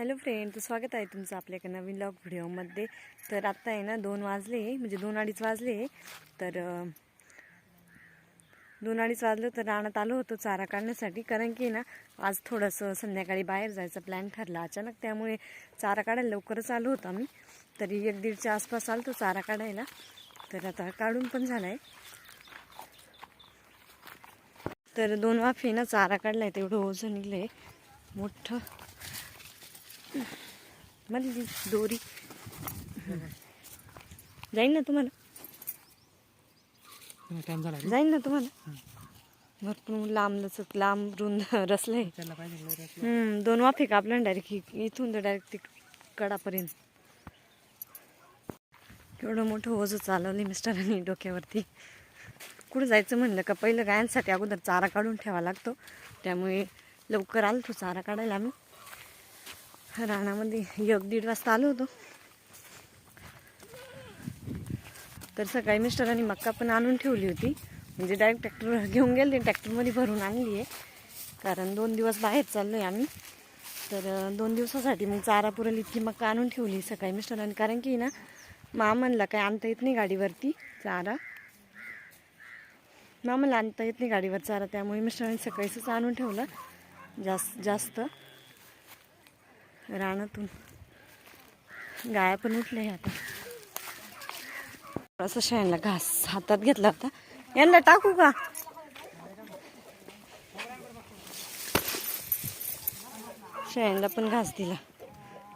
Hello friend तर स्वागत आहे तुमचं आपल्या एका नवीन लॉग व्हिडिओमध्ये. तर आत्ता आहे ना दोन वाजले म्हणजे दोन अडीच वाजले. तर दोन अडीच वाजलं तर रानात आलो होतो चारा काढण्यासाठी. कारण की ना आज थोडंसं संध्याकाळी बाहेर जायचा प्लॅन ठरला. अचानक त्यामुळे चारा काढायला लवकरच आलो होतो आम्ही. तरी एक दीडच्या आसपास आलो तो चारा काढायला. तर आता काढून पण झाला आहे तर दोन वाफे ना चारा काढला आहे तेवढं ओझं आहे मोठं. मधली दोरी. जाईन ना तुम्हाला. टाइम झाला जाईन ना तुम्हाला. भरपूर लांब लचक लांब रुंद रसलंय. दोन वाफे कापल्या डायरेक्ट इथून तर डायरेक्ट कडापर्यंत. केवढं मोठं ओझं चालवले मिस्टरांनी डोक्यावरती. कुठं जायचं म्हणलं का? पहिलं गायांसाठी अगोदर चारा काढून ठेवा लागतो. त्यामुळे लवकर आलो तो चारा काढायला आम्ही. रानामध्ये एक दीड वाजता आलो होतो. तर सकाळी मिस्टरांनी मक्का पण आणून ठेवली होती. म्हणजे डायरेक्ट ट्रॅक्टर घेऊन गेले ट्रॅक्टरमध्ये भरून आणली आहे. कारण दोन दिवस बाहेर चाललो आहे आम्ही. तर दोन दिवसासाठी मग चारा पुरेल इतकी मक्का आणून ठेवली सकाळी मिस्टरांनी. कारण की ना मामांना काय आणता येत नाही गाडीवरती चारा? मामाला आणता येत नाही गाडीवर चारा. त्यामुळे मिस्टरांनी सकाळीच आणून ठेवलं. जास्त जास्त. रानातून. गाया पण उठले आता. असं शेणला घास हातात घेतला होता. यांना टाकू का? शेळ्यांना पण घास दिला.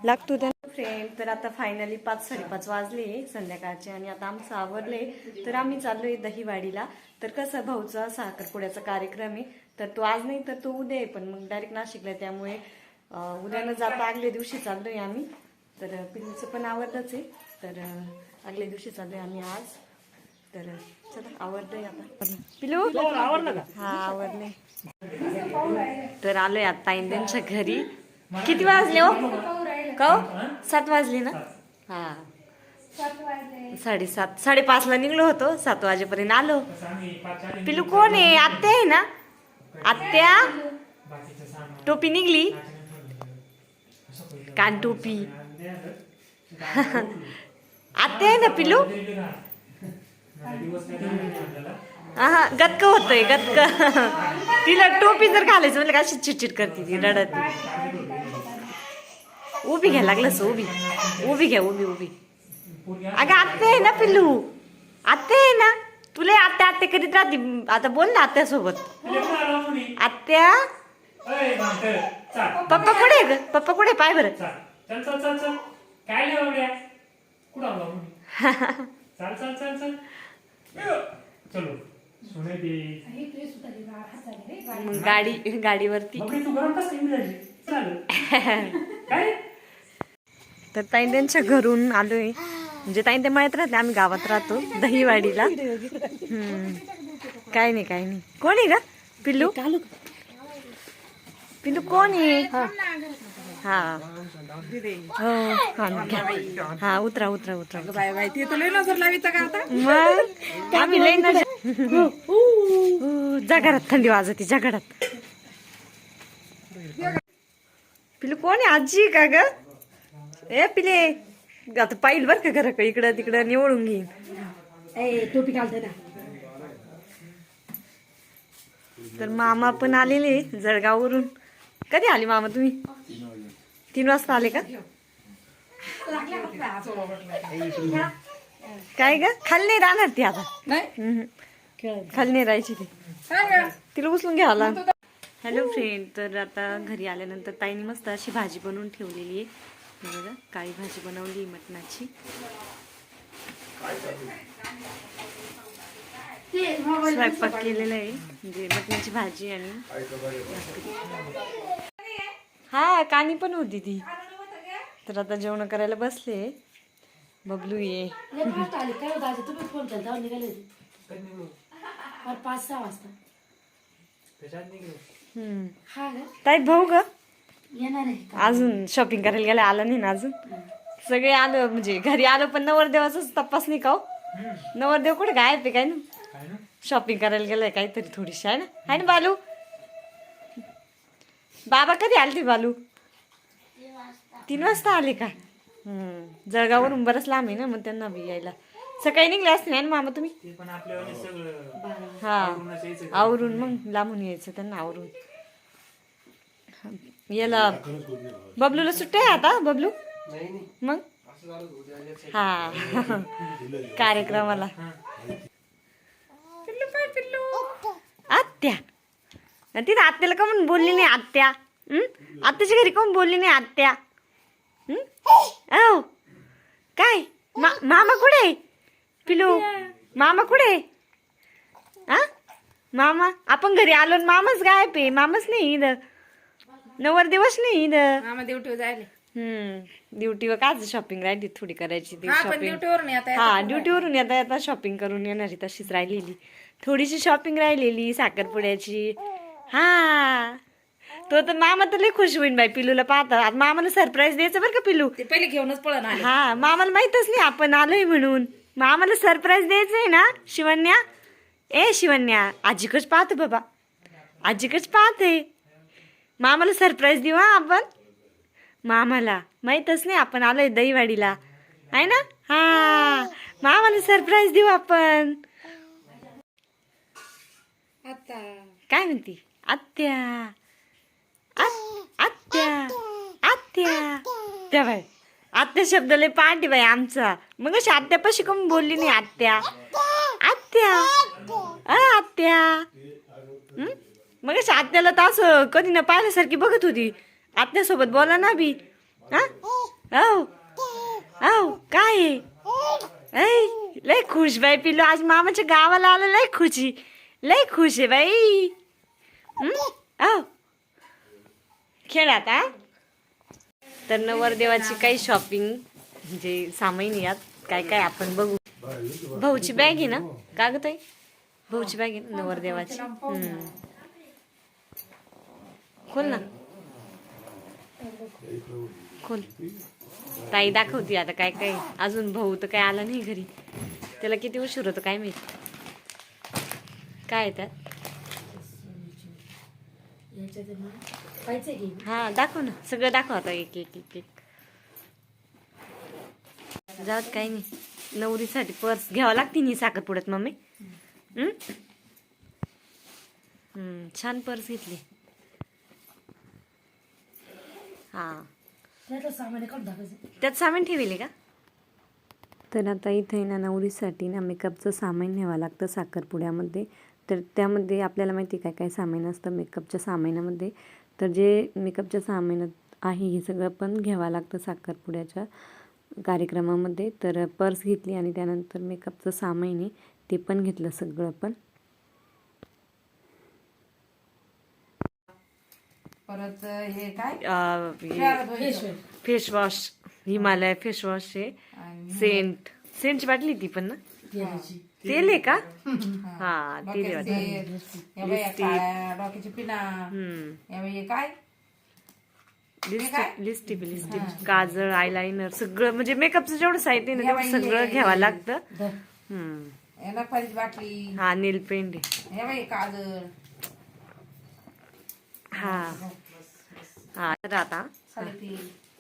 लागतो त्या फ्रेंड तर आता फायनली पाच साडेपाच वाजले संध्याकाळचे आणि आता आमचं आवरले तर आम्ही चाललोय दहीवाडीला. तर कसं भाऊचा साखरपुड्याचा कार्यक्रम आहे. तर तो आज नाही तर तो उद्या आहे पण मग डायरेक्ट नाशिकला त्यामुळे अं, जाता आगल्या दिवशी चाललोय आम्ही. तर पिल्लूचं पण आवडलंच आहे. तर आगल्या दिवशी चाललोय आम्ही आज. तर चला आवडलंय आता. पिलू हा आवडले तर आलोय आता इंद्यांच्या घरी. किती वाजले हो? का सात वाजले ना? हा. साडेसात साडेपाचला निघलो होतो. सात वाजेपर्यंत आलो. पिलू कोण आहे? आत्या आहे ना? आत्या? टोपी निघली. कान टोपी आत्या आहे ना पिलू हा गतक होतंय गतक. तिला टोपी जर घालायचं म्हणजे अशी चिटचिट करते ती रडत. उभी घ्या लागलंस उभी. उभी घ्या उभी उभी. अगं आत्ते आहे ना पिल्लू? आत्ते आहे ना? तुला आत्या आत्या करीत राहते आता बोल ना आत्यासोबत. आत्या? पप्पा कुठे आहे ग पप्पा कुठे? पाय बरं. चल. चल चल चल काय नाही बाबड्या कुठं आला चल चल चल चल. चलो. सोने दे. मग गाडी गाडीवरती. बाबडी तू गरम कसं येऊन राहिली चालेल काय? तर ताई त्यांच्या घरून आलोय. म्हणजे ताई ते मळ्यात राहते आम्ही गावात राहतो दहीवाडीला. हम्म. काय नाही काय नाही. कोण आहे का पिल्लू? पिल्लू कोण आहे? हा. हो. हा घ्या. हा उतरा उतरा उतरा. मग? आम्ही लई ना जा घरात थंडी वाजते जा घरात पिलू कोण आहे? आजी का ग? ए पिले. आता पाहिल बर का घर इकडं तिकडं निवडून घेईन. टोपी घालते ना. तर मामा पण आलेले जळगाववरून. कधी आले मामा तुम्ही? तीन वाजता आले का? काय ग? खाली नाही राहणार ती आता. खाली नाही राहायची ती. तिला उचलून घ्यावं हॅलो फ्रेंड तर आता घरी आल्यानंतर ताईने मस्त अशी भाजी बनवून ठेवलेली आहे. बघा काळी भाजी बनवली मटणाची. स्वयंपाक केलेला आहे. म्हणजे मटणाची भाजी आणि हा कानी पण होती ती. तर आता जेवण करायला बसले. बबलू ये. पाच सहा वाजता. हा ताई भाऊ ग? येणार आहे का? अजून शॉपिंग करायला गेला आला नाही ना अजून? सगळे आलो म्हणजे घरी आलो पण नवरदेवाचाच तपास नाही का हो? नवरदेव कुठे गायब आहे काय ना? शॉपिंग करायला गेलाय काहीतरी थोडीशी आहे ना? आहे ना बालू? बाबा कधी आलते बालू? तीन वाजता आले का? हम्म. जळगाववरून बरंच लांब आहे ना मग त्यांना बी यायला. सकाळी निघले असते ना मामा तुम्ही? ते पण आपल्यावाले सगळं हा. आवरून मग लांबून यायचं त्यांना आवरून. याला बबलूला सुट्ट्या आहे आता बबलू? मग? हा. कार्यक्रमाला पिल्लू काय पिल्लू आत्या आणि तिथं आत्याला का म्हणून बोलली नाही आत्या? हं? आत्याच्या घरी कोण बोलली नाही आत्या? हं? काय? मा- मामा कुठे? पिलू मामा कुठे? हा मामा आपण घरी आलो मामाच गायब आहे मामाच नाही इथं. नवर दिवस नाही इथं. मामा ड्युटीवर जायले. हम्म ड्युटीवर काय शॉपिंग राहिली थोडी करायची ती हा पण शॉपिंग ड्युटीवर नाही आता हा ड्युटीवरून येता येता शॉपिंग करून येणारी तशीच राहिलेली. थोडीशी शॉपिंग राहिलेली साखरपुड्याची हा. तो तर मामा तर लई खुश होईन बाई पिलूला पाहता. आता मामाला सरप्राईज द्यायचं बरं का पिलू? ते पहिले घेऊनच पळण आले. हा मामाला माहितच नाही आपण आलोय म्हणून. मामाला सरप्राईज द्यायचंय ना शिवन्या ए शिवन्या आजीकच पाहतो बाबा. आजीकच पाहते. मामाला सरप्राईज देऊ हा आपण. मामाला माहीतच नाही आपण आलोय दहीवाडीला. आहे ना? हा. मामाला सरप्राईज देऊ आपण. आता. काय म्हणती? आत्या. आत- आत्या. आत्या. त्या बाय आत्या शब्द लय पाठी बाई आमचा. मग अशी आत्यापाशी कमी बोलली नाही आत्या? आत्या. अ आत्या. हं? मग अशी आत्याला तर असं कधी न पाहिल्यासारखी बघत होती. आत्यासोबत बोला ना बी. हा? औ. औ काय? लय खुश बाई पिलो आज मामाच्या गावाला आलं लय खुशी. लय खुश आहे बाई. हं? खेळ आता? तर नवरदेवाची काही शॉपिंग म्हणजे सामाईन यात काय काय आपण बघू. भाऊची बॅग आहे ना? का ग ताई? भाऊची बॅग आहे ना नवरदेवाची? खोल ना. खोल. ताई दाखवती आता काय काय अजून भाऊ तर काय आला नाही घरी. त्याला किती उशीर होतो काय माहीत? काय आहे त्यात याच्यात आहे ना पाहिजे की हा दाखव ना. सगळं दाखव आता एक एक एक एक. जात काही नाही. नवरीसाठी पर्स घ्यावं लागते नी साखरपुड्यात मम्मी. छान पर्स घेतली. हा. त्यात सामान ठेवले का? तर आता इथे ना नवरीसाठी ना मेकअपचं सामान न्यावं लागतं साखरपुड्यामध्ये. तर त्यामध्ये आपल्याला माहिती काय काय सामान असतं मेकअपच्या सामानामध्ये. तर जे मेकअपच्या सामानात आहे हे सगळं पण घ्यावं लागतं साखरपुड्याच्या कार्यक्रमामध्ये. तर पर्स घेतली आणि त्यानंतर मेकअपचं सामान आहे ते पण घेतलं सगळं पण. परत हे काय? Facial face wash. Himalaya face wash आहे. सेंट. सेंटची बाटली ती पण ना? तेल आहे का? हा तेल डोक्याची पिना. काय? लिपस्टिक लिपस्टिक काजळ आयलाइनर सगळं. म्हणजे मेकअपचं जेवढं साहित्य ना तेवढं सगळं घ्यावं लागतं. बाटली. हा नेल पेंट आहे. या बाई काजळ. हा. हा तर आता.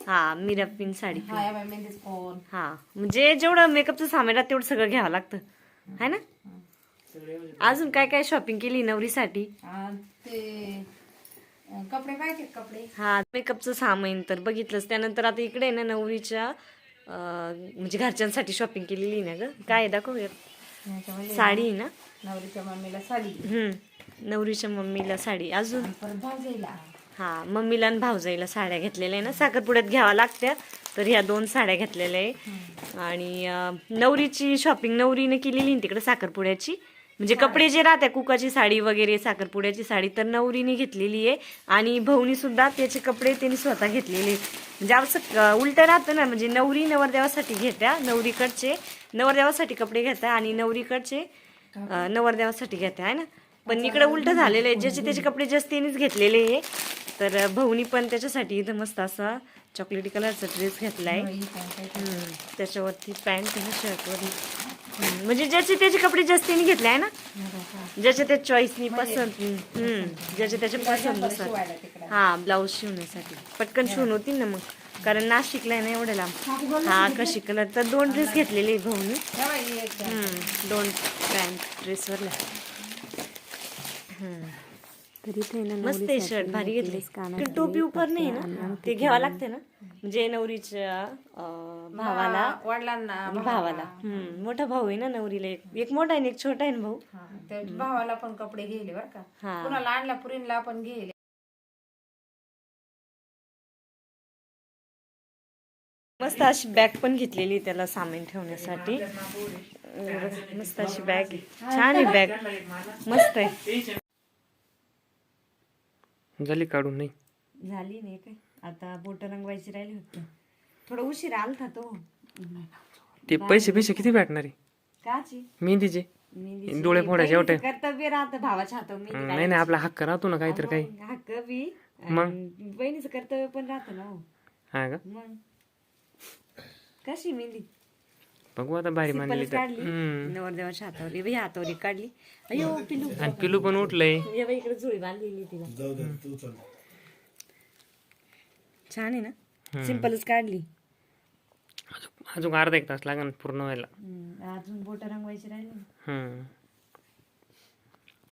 हा मिरपिन साडी हा हा. म्हणजे जेवढं मेकअपचं सामान तेवढं सगळं घ्यावं लागतं. है ना? अजून काय काय शॉपिंग केली नवरीसाठी? आणि ते अं, कपडे पाहिजे कपडे. हा मेकअपचं सामान तर बघितलंच त्यानंतर आता इकडे ना नवरीच्या म्हणजे घरच्यांसाठी शॉपिंग केलेली ना ग. काय दाखव साडी ना? नवरीच्या मम्मीला साडी. हम्म नवरीच्या मम्मीला साडी. अजून? हा मम्मीला आणि भाऊजाईला साड्या घेतलेल्या ना. साखरपुड्यात घ्याव्या लागत्या. तर ह्या दोन साड्या घेतलेल्या आहे. आणि नवरीची शॉपिंग नवरीने केलेली आहे तिकडे साखरपुड्याची. म्हणजे कपडे जे राहत्या कुकाची साडी वगैरे साखरपुड्याची साडी तर नवरीने घेतलेली आहे. आणि भाऊनी सुद्धा त्याचे कपडे त्यांनी स्वतः घेतलेले. म्हणजे असं उलट राहतं ना म्हणजे नवरी नवरदेवासाठी घेत्या नवरीकडचे नवरदेवासाठी कपडे घेत्या आणि नवरीकडचे नवरदेवासाठी घेत्या आहे ना? पण इकडे उलट झालेलं आहे. ज्याचे त्याचे कपडे जास्त त्यांनीच घेतलेले आहे. तर भाऊनी पण त्याच्यासाठी इथं मस्त असा चॉकलेटी कलरचा ड्रेस घेतलाय. हम्म, त्याच्यावरती पॅन्ट आहे शर्टवर म्हणजे ज्याचे त्याचे कपडे जास्त त्यांनी घेतले आहे ना? ज्याच्या त्या चॉईसनी पसंत हम्म, ज्याच्या त्याच्या शिवायला तिकडं. हा ब्लाऊज शिवण्यासाठी. पटकन शिवून होती ना मग. कारण नाशिकला आहे ना एवढं लांब हा कशी कलर तर दोन ड्रेस घेतलेले भाऊनी. दोन पॅन्ट ड्रेसवरला तरी ते ना मस्त आहे शर्ट भारी घेतले. टोपी उपर नाही ना? ते घ्यावं लागते ना? म्हणजे नवरीच्या भावाला. वडिलांना भावाला. मोठा भाऊ आहे ना नवरीला एक. एक मोठा आहे आणि एक छोटा आहे ना भाऊ? हा, त्या भावाला पण कपडे घेले बर का. कुणाला आणला पुरीला पण घेले. मस्त अशी बॅग पण घेतलेली त्याला सामान ठेवण्यासाठी. मस्त अशी बॅग आहे. छान आहे बॅग. मस्त आहे. झाली काढून नाही. झाली नाही काय? आता बोट रंगवायची राहिली होती. थोडा उशीर आलता तो. ते पैसे पैसे किती भेटणार? आहे काची? मेहंदीचे. मेहंदीची. डोळे फोडायचे बहिणीचं एवढे. कर्तव्य राहतं भावाच्या हातावर. मेहंदी नाही नाही आपला हक्क राहतो ना काहीतरी काही. मग हक्क बी. मग? आणि बहिणीचं कर्तव्य पण राहतं ना हो. हा का? मग? कशी मेहंदी? बघू आता बारी मानली तर. काढली. नवरदेवाच्या हातावर ये बाई हातावर एक काढली अयो पिलू आणि पिलू पण उठलंय. ये बाई इकडे जुळी बांधलेली तिला छान आहे ना? सिंपलच काढली. अजून अर्धा एक तास लागेल पूर्ण व्हायला. अजून बोट रंगवायची राहिली.